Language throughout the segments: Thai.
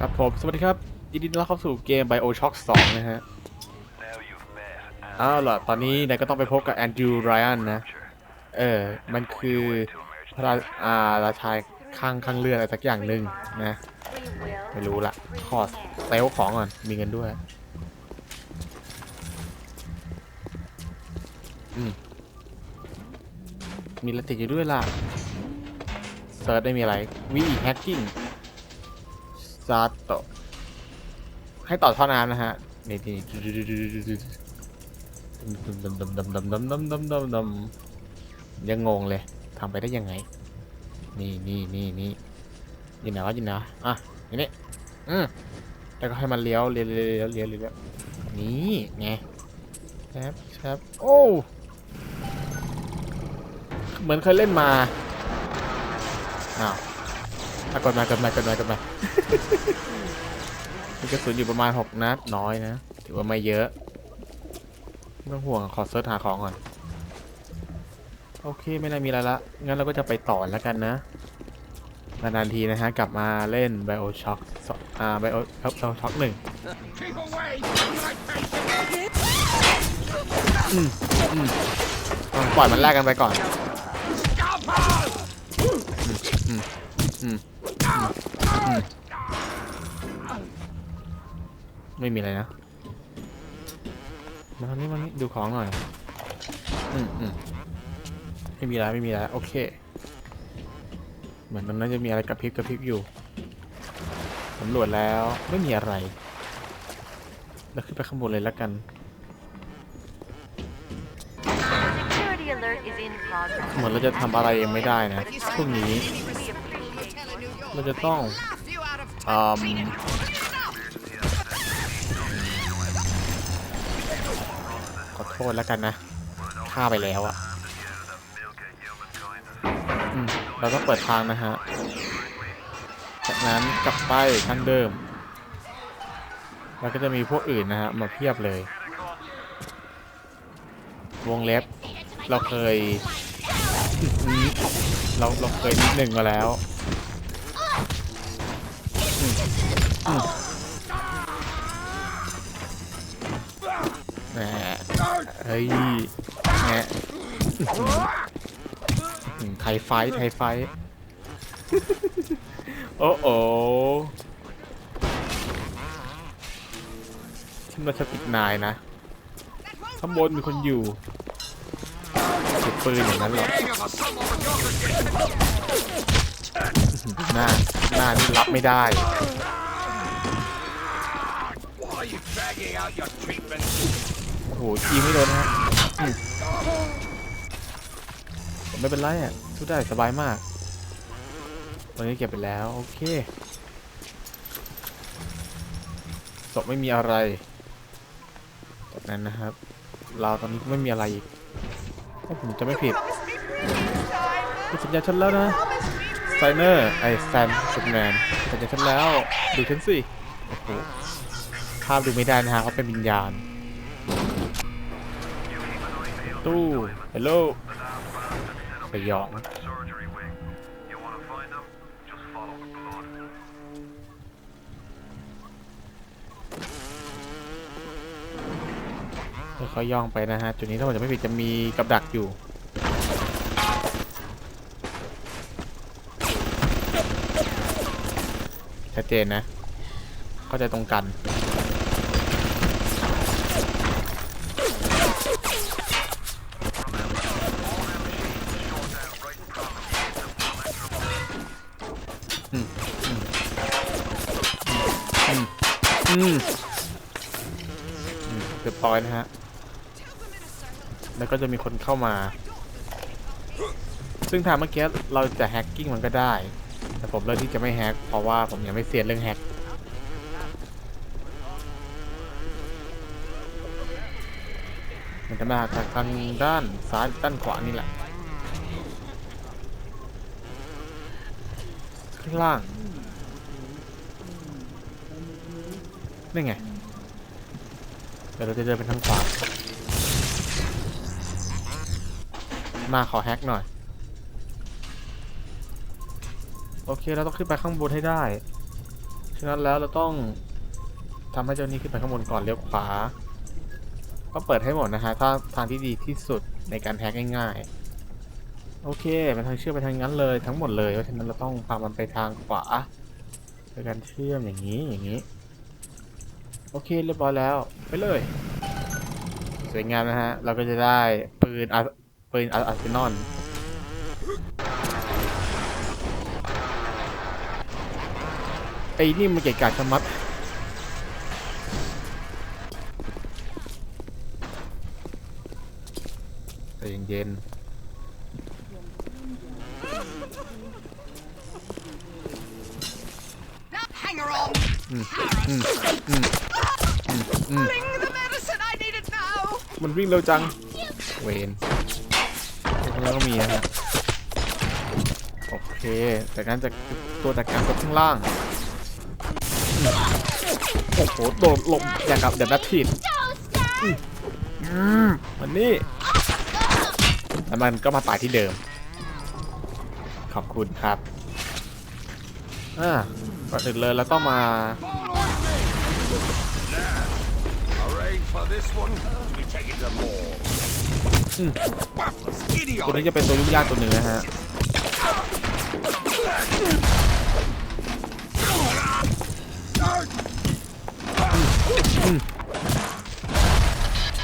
ครับผม สวัสดีครับยินดีต้อนรับเข้าสู่เกม BioShock 2 นะฮะเอาล่ะตอนนี้นายก็ต้องไปพบกับแอนดรูว์ไรอันนะ เออ มันคือพระอ่าราชายข้างข้างเรืออะไรสักอย่างหนึ่งนะ ไม่รู้ละ ขอเซลของก่อน มีเงินด้วย อืม มีละติดอยู่ด้วยล่ะ เซิร์ชได้มีอะไรวีแฮกกิ้ง ซาโตให้ต่อท่อน้ำนะฮะนี่นี่ดำดำดำดำดำดำดำดำดำยังงงเลยทำไปได้ยังไง นี่นี่นี่นี่ยินไหนวะยินหนวะอะนี่นี่อืมแล้วก็ให้มันเลี้ยวเลี้ยวเลี้ยวเลี้ยวเลี้ยวนี่ไงแชบแชบโอ้เหมือนเคยเล่นมาอ้าว อะกดมากดมากดมากดมา มีกระสุนอยู่ประมาณ6นัดน้อยนะถือว่าไม่เยอะไม่ต้องห่วงขอเซิร์ชหาของก่อน โอเคไม่น่ามีอะไรละ งั้นเราก็จะไปต่อแล้วกันนะนานๆทีนะฮะ กลับมาเล่น Bioshock สองอ่า Bio Bioshock หนึ่ง Keep away! Like อืมอะปล่อยมันแลกกันไปก่อนอืมอืมอืม ไม่มีอะไรนะ มาทางนี้มานี้ดูของหน่อย อืมอืมไม่มีอะไรไม่มีอะไรโอเค เหมือนตรงนั้นจะมีอะไรกระพริบกระพริบอยู่สำรวจแล้วไม่มีอะไร แล้วขึ้นไปข้างบนเลยแล้วกัน Security alert is in progress. เหมือนเราจะทำอะไรเองไม่ได้นะพรุ่งนี้ We appreciate เราจะต้อง Laugh you out of อืมขอโทษแล้วกันนะฆ่าไปแล้วอะอืมเราต้องเปิดทางนะฮะ จากนั้นกลับไปทางเดิม แล้วก็จะมีพวกอื่นนะฮะ มาเพียบเลย วงเล็บ เราเคยอืมเราเราเคยนิดหนึ่งมาแล้วอืมอืม แหมเฮ้ยแหมไทยไฟไทยไฟ โอ้โอฉันมาสติกนายนะ ข้างบนมีคนอยู่ถือปืนอย่างนั้นหรอหน้า หน้านี่รับไม่ได้ โอ้โหยิงไม่โดนนะฮะอืมไม่เป็นไรอะสู้ได้สบายมากตอนนี้เก็บไปแล้ว โอเคศพไม่มีอะไรจากนั้นนะครับ เราตอนนี้ก็ไม่มีอะไรอีกถ้าผมจะไม่ผิดมีสัญญาฉันแล้วนะไซเนอร์ไอแซนสุดแมนสัญญาฉันแล้ว ดูฉันสิ โอ้โห ภาพดูไม่ได้นะฮะเขาเป็นวิญญาณ ตู้ฮัลโหลสยอง surgery wing. You want to find them? Just follow the blood. ค่อยๆย่องไปนะฮะ จุดนี้ถ้าผมจะไม่ผิดจะมีกับดักอยู่ชัดเจนนะ เข้าใจตรงกัน บร้อยนะฮะ แล้วก็จะมีคนเข้ามา ซึ่งทางเมื่อกี้เราจะแฮกกิ้งมันก็ได้ แต่ผมเลือกที่จะไม่แฮกเพราะว่าผมยังไม่เซียนเรื่องแฮกมันจะมาจากทางด้านซ้ายด้านขวานี่แหละข้างล่างนี่ไง เดี๋ยวเราจะเดินไปทางขวา มาขอแฮกหน่อย โอเคเราต้องขึ้นไปข้างบนให้ได้ ฉะนั้นแล้วเราต้องทำให้เจ้านี้ขึ้นไปข้างบนก่อนเลี้ยวขวา ก็เปิดให้หมดนะฮะ ถ้าทางที่ดีที่สุดในการแฮกง่ายๆ โอเคมันทางเชื่อมไปทางนั้นเลยทั้งหมดเลย เพราะฉะนั้นเราต้องพามันไปทางขวาโดยการเชื่อมอย่างนี้อย่างนี้ โอเคเรียบร้อยแล้ว ไปเลย สวยงามนะฮะ เราก็จะได้ปืนอาปืนอาร์เซนอลไอ้นี่มันเกะกะชะมัดใจเย็นอืมอืมอืม อืมอืม Bring the medicine! I need it now! มันวิ่งเร็วจัง เวนแล้วก็มีนะฮะโอเค แต่การจากตัวจากการตัวข้างล่างอืมโอ้โห โดดหลบอย่างกับเดอะแบททีนอืมมันนี่แล้วมันก็มาตายที่เดิม ขอบคุณครับอ่าก่อนอื่นเลยเราต้องมา ตัวนี้จะเป็นตัวยุ่งยากตัวหนึ่งนะฮะ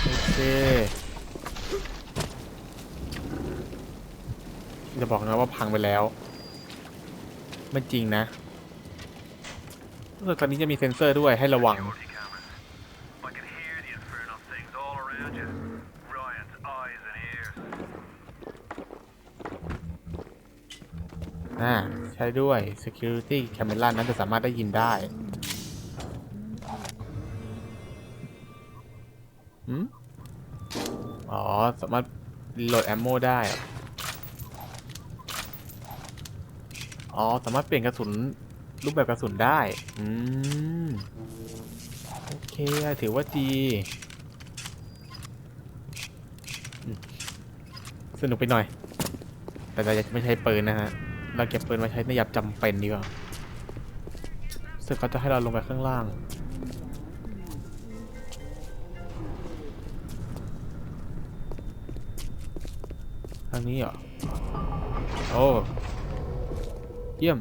โอเคจะบอกนะว่าพังไปแล้ว ไม่จริงนะตอนนี้จะมีเซ็นเซอร์ด้วยให้ระวัง Security cameras. I can hear the infernal things all around you. Ryan's eyes and ears. อ่าใช้ด้วย security camera นั้นจะสามารถได้ยินได้หืมอ๋อ สามารถรีโหลดแอมโมได้ อ๋อ สามารถเปลี่ยนกระสุน รูปแบบกระสุนได้ อืม โอเค ถือว่าดี สนุกไปหน่อย แต่เราจะไม่ใช้ปืนนะฮะ เราเก็บปืนไว้ใช้ในยามจำเป็นดีกว่าสึกเขาจะให้เราลงไปข้างล่าง ทางนี้เหรอ โอ้ เยี่ยม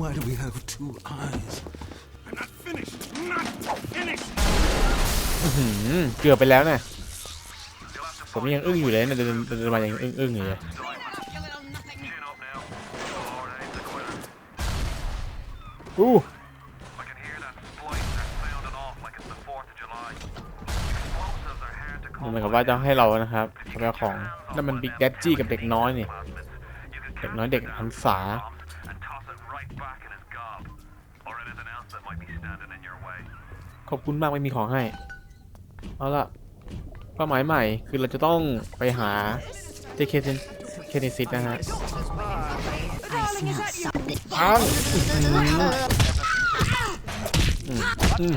Why do we have two eyes? เกือบไปแล้วนะผมยังอึ้งอยู่เลยนะเดินมายังอึ้งอึ้งอยู่เลยอู้เหมือนกับว่าจะให้เรานะครับเรื่องของนั่นมันบิ๊กแดดจี้กับเด็กน้อยนี่ เด็กน้อยเด็กอันสา ขอบคุณมากไม่มีของให้ เอาล่ะเป้าหมายใหม่คือเราจะต้องไปหา JK เคนซิสนะฮะ Darling, is that you? อ้าวอืมอืม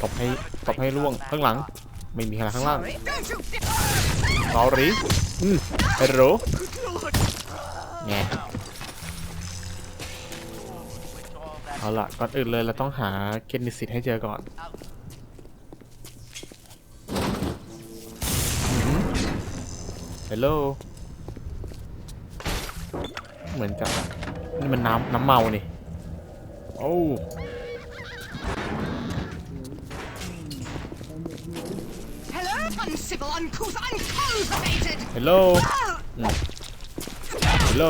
ตบให้ตบให้ล่วงข้างหลัง ไม่มีใครข้างล่าง Don't you dare! สอรีอืมไอ้โหรแง เอาล่ะก่อนอื่นเลยเราต้องหาเคนซิสให้เจอก่อน ฮัลโหล เหมือนจะนี่มันน้ำน้ำเมานี่ โอ้ Hello, uncivil, uncouth, uncultivated! ฮัลโหล ฮัลโหล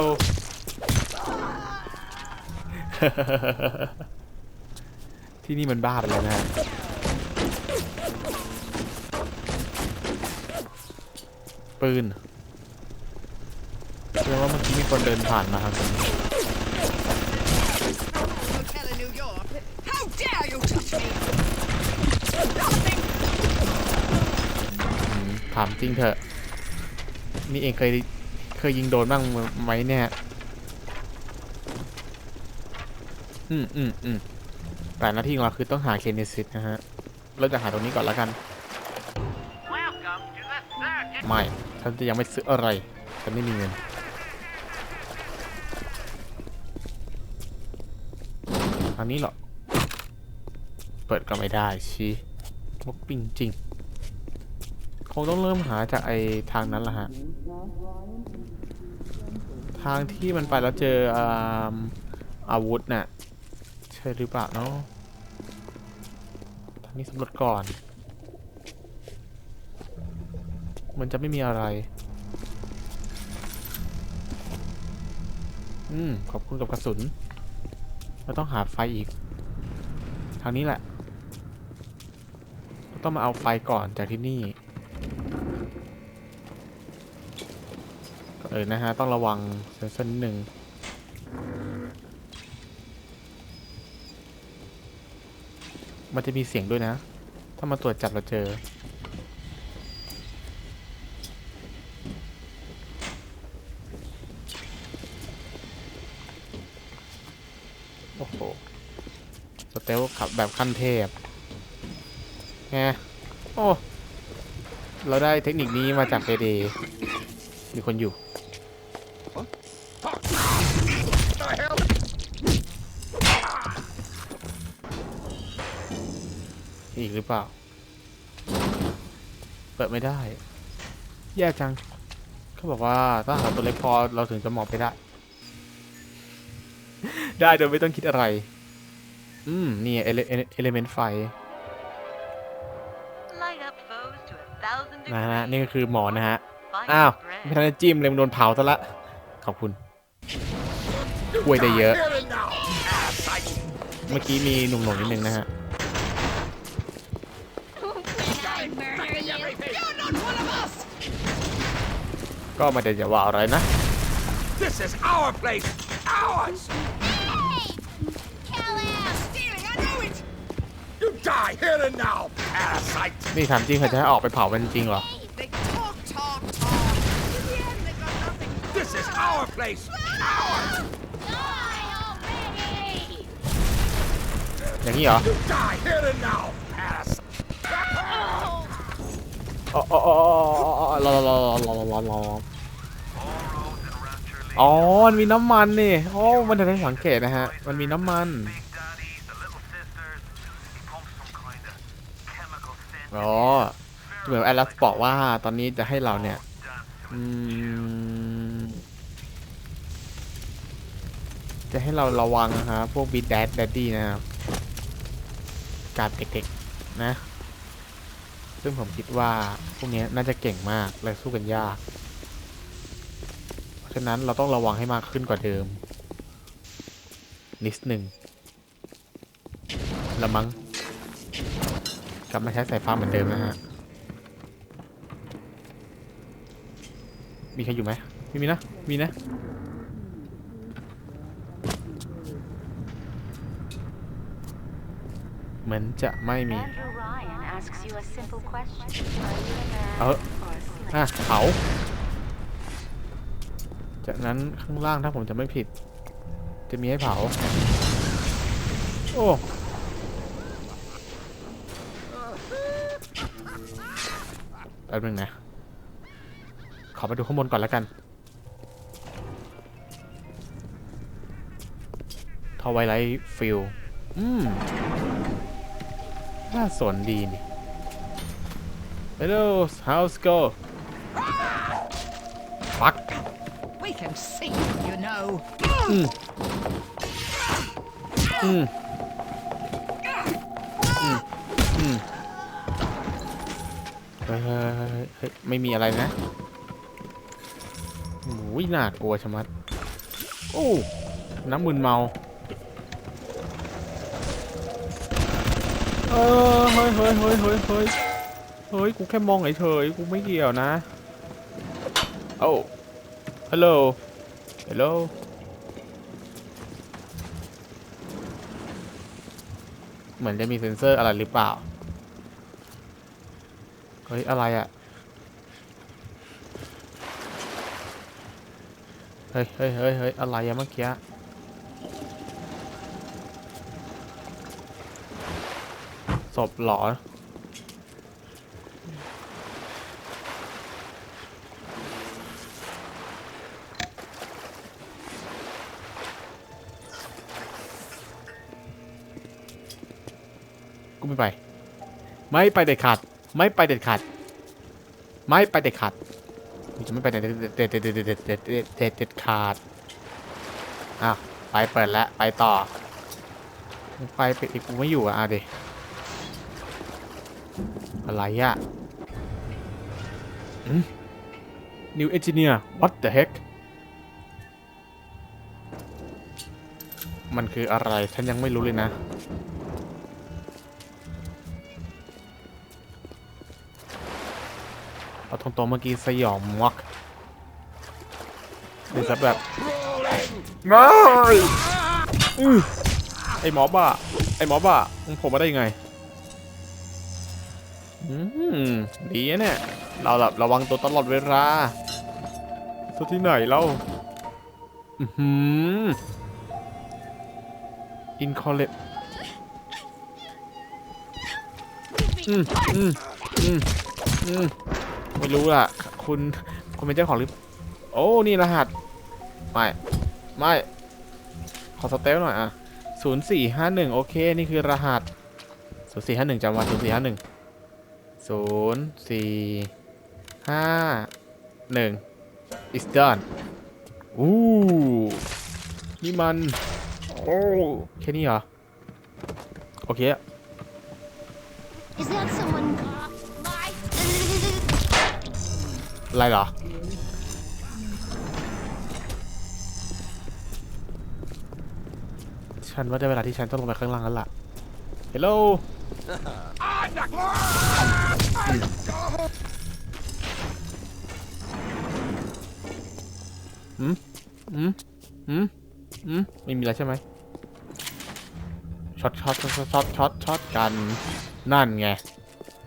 ที่นี่มันบ้าไปแล้วนะฮะปืนแสดงว่าเมื่อกี้มีคนเดินผ่านมาทางนี้ Hotel in New York. How dare you touch me? Nothing! อืมถามจริงเถอะ นี่เองเคยเคยยิงโดนบ้างไหมเนี่ย อืมอืมอืมแต่หน้าที่ของเราคือต้องหาเคเนซิสนะฮะ เราจะหาตรงนี้ก่อนแล้วกัน ไม่ฉันจะยังไม่ซื้ออะไรฉันไม่มีเงิน อันนี้เหรอ เปิดก็ไม่ได้ชีมกปิงจริง คงต้องเริ่มหาจากไอทางนั้นละฮะ ทางที่มันไปแล้วเจออาอาวุธน่ะ ช่หรือเปล่าเนาะทางนี้สำรวจก่อน มันจะไม่มีอะไร อืม ขอบคุณกับกระสุน เราต้องหาไฟอีก ทางนี้แหละเราต้องมาเอาไฟก่อนจากที่นี่ เออนะฮะ ต้องระวังเซนเซอร์นิดนึง มันจะมีเสียงด้วยนะ ถ้ามาตรวจจับเราเจอ โอ้โห สเตลขับแบบขั้นเทพไงโอ้ เราได้เทคนิคนี้มาจากเ d มีคนอยู่ หรือเปล่า เปิดไม่ได้ แย่จังเขาบอกว่าถ้าหาตัวเล็กพอเราถึงจะมองไปได้ ได้โดยไม่ต้องคิดอะไร อืม นี่เอเลเมนต์ไฟ Light up foes to a thousand นะฮะ degrees. นี่ก็คือหมอนะฮะ Find อ้าว your bread. ไม่ทันได้จิ้มเลยมันโดนเผาซะละ ขอบคุณอวยได้เยอะ เมื่อกี้มีหนุ่มๆนิดนึงนะฮะ ก็ไม่ได้จะว่าอะไรนะ This is our place! Ours! Stealing, I know it. You die here and now, parasite! นี่ถามจริงเขาจะให้ออกไปเผามันจริงเหรอ They talk, talk, talk. In the end, they got nothing. This is our place! Ours! Die already. อย่างนี้เหรอ You die here and now, parasite! อ๋ออ๋ออ๋อรอรอรอรอรอรอรออ๋อ มันมีน้ำมันนี่โอ้มันจะได้สังเกตนะฮะ มันมีน้ำมันอ๋อเหมือนแอลัสบอกว่าตอนนี้จะให้เราเนี่ยจะให้เราระวังนะฮะพวกบีดแดดแดดดี้นะครับ การเด็กๆนะ ซึ่งผมคิดว่าพวกนี้น่าจะเก่งมากและสู้กันยาก เพราะฉะนั้นเราต้องระวังให้มากขึ้นกว่าเดิม นิดหนึ่งละมั้งกลับมาใช้สายฟ้าเหมือนเดิมนะฮะ มีใครอยู่ไหมไม่มีนะ มีนะเหมือนจะไม่มี เออ or a slave? อะเผาจากนั้นข้างล่างถ้าผมจะไม่ผิด จะมีให้เผา โอ้แป๊บนึงนะ ขอไปดูข้างบนก่อนแล้วกันทวายไลท์ฟิลอืม น่าสนดีนี่ Hello how's go fuck We can see, you know. อืมอืมอืมอืมเฮ้ยเฮ้ยเฮ้ยเฮ้ยเฮ้ยไม่มีอะไรนะโอ้ยน่ากลัวชะมัด โอ้ น้ำมึนเมา เออเฮ้ยเฮ้ยเฮ้ยเฮ้ย เฮ้ย กูแค่มองเฉยๆ กูไม่เกี่ยวนะ โอ้ฮัลโหล ฮัลโหล เหมือนจะมีเซ็นเซอร์อะไรหรือเปล่า เฮ้ย อะไรอะ่ะเฮ้ยเฮ้ยเฮ้ยเฮ้ยอะไรอะเมื่อกี้ศพหรอ กูไม่ไป ไม่ไปเด็ดขาด ไม่ไปเด็ดขาด ไม่ไปเด็ดขาดกูจะไม่ไปเด็ดเด็ดเด็ดเด็ดเด็ดเด็ดเด็ดเด็ดขาดอ้าวไปเปิดแล้วไปต่อมึงไปปิดอีกกูไม่อยู่อะเดอะไรอะอืม New Engineer What the heck มันคืออะไร ฉันยังไม่รู้เลยนะ ตรงๆเมื่อกี้สยองมากดูซะแบบง่ายไอหมอบ้า ไอหมอบ้าผมมาได้ยังไงอืมดีนะเนี่ย เราแบบระวังตัวตลอดเวลาตัวที่ไหนเราอืมอินคอลเลตอืมอืมอืมอืม ไม่รู้ล่ะ คุณคุณเป็นเจ้าของหรือ โอ้นี่รหัส ไม่ ไม่ ขอสเตลหน่อยอะศูนย์สี่ห้าหนึ่งโอเค นี่คือรหัสศูนย์สี่ห้าหนึ่งจำไว้ศูนย์สี่ห้าหนึ่งศูนย์สี่ห้าหนึ่ง is done อู้นี่มัน โอ้แค่นี้เหรอ โอเค Is that someone? อะไรเหรอ ฉันว่าได้เวลาที่ฉันต้องลงไปข้างล่างแล้วล่ะฮัลโหลอืมอืมอืมอืมไม่มีอะไรใช่ไหมช็อตช็อตช็อตช็อตช็อตช็อตกัน นั่นไง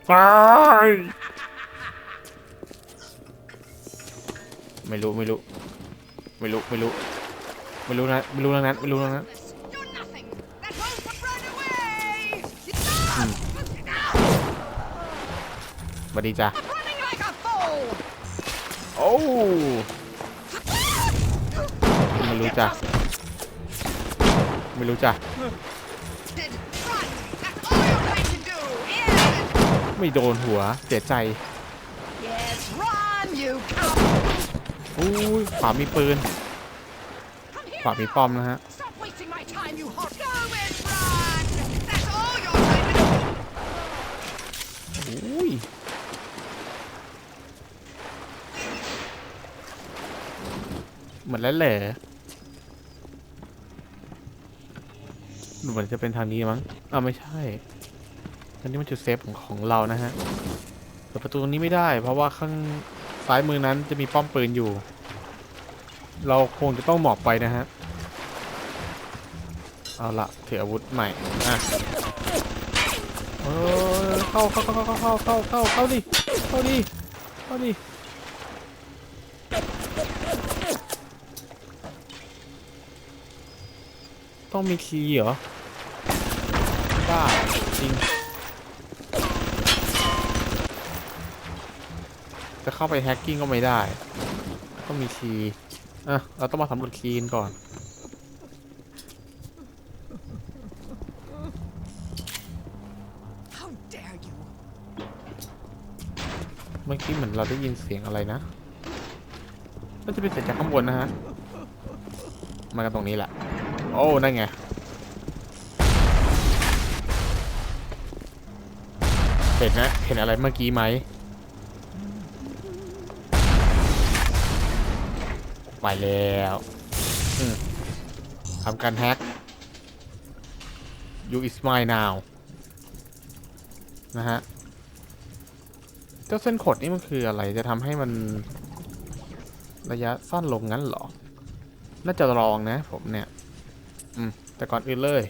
ไป ไม่รู้ไม่รู้ ไม่รู้ไม่รู้ ไม่รู้นะไม่รู้นะนั้นไม่รู้นะนั้นสวัสดีจ้ะโอ้ไม่รู้จ้ะไม่รู้จ้ะไม่โดนหัวเสียใจ อุ้ยขวามีปืน ขวามีป้อมนะฮะ อุ้ยเหมือนแล้วเหรอดูเหมือนจะเป็นทางนี้มั้งอ้าไม่ใช่อันนี้มันจุดเซฟของของเรานะฮะ เปิดประตูตรงนี้ไม่ได้ เพราะว่าข้าง ซ้ายมือนั้นจะมีป้อมปืนอยู่ เราคงจะต้องหมอบไปนะฮะ เอาละถืออาวุธใหม่อะเออเข้าเข้าเข้าเข้าเข้าเข้าเข้าเข้าดิเข้าดิเข้าดิต้องมีคีย์เหรอบ้าจริง จะเข้าไปแฮกกิ้งก็ไม่ได้ต้องมีคีย์อะเราต้องมาสำรวจคีย์กันก่อน How dare you? เมื่อกี้เหมือนเราได้ยินเสียงอะไรนะน่าจะเป็นเสียงจากข้างบนนะฮะ มากันตรงนี้แหละ โอ้ นั่นไงเห็นนะ เห็นอะไรเมื่อกี้ไหม ไปแล้วทำการแฮก you is mine now นะฮะ เจ้าเส้นขดนี่มันคืออะไรจะทำให้มันระยะสั้นลงงั้นเหรอ น่าจะลองนะผมเนี่ย อืม แต่ก่อนอื่นเลย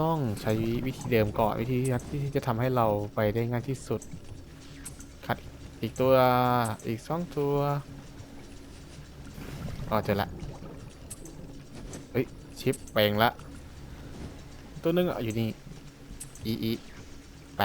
ต้องใช้วิธีเดิมก่อน วิธีที่จะทำให้เราไปได้ง่ายที่สุด ขัดอีกตัว อีกสองตัว ก็เจอละเฮ้ยชิปแปลงละ ตัวนึงอะอยู่นี่อีอีไป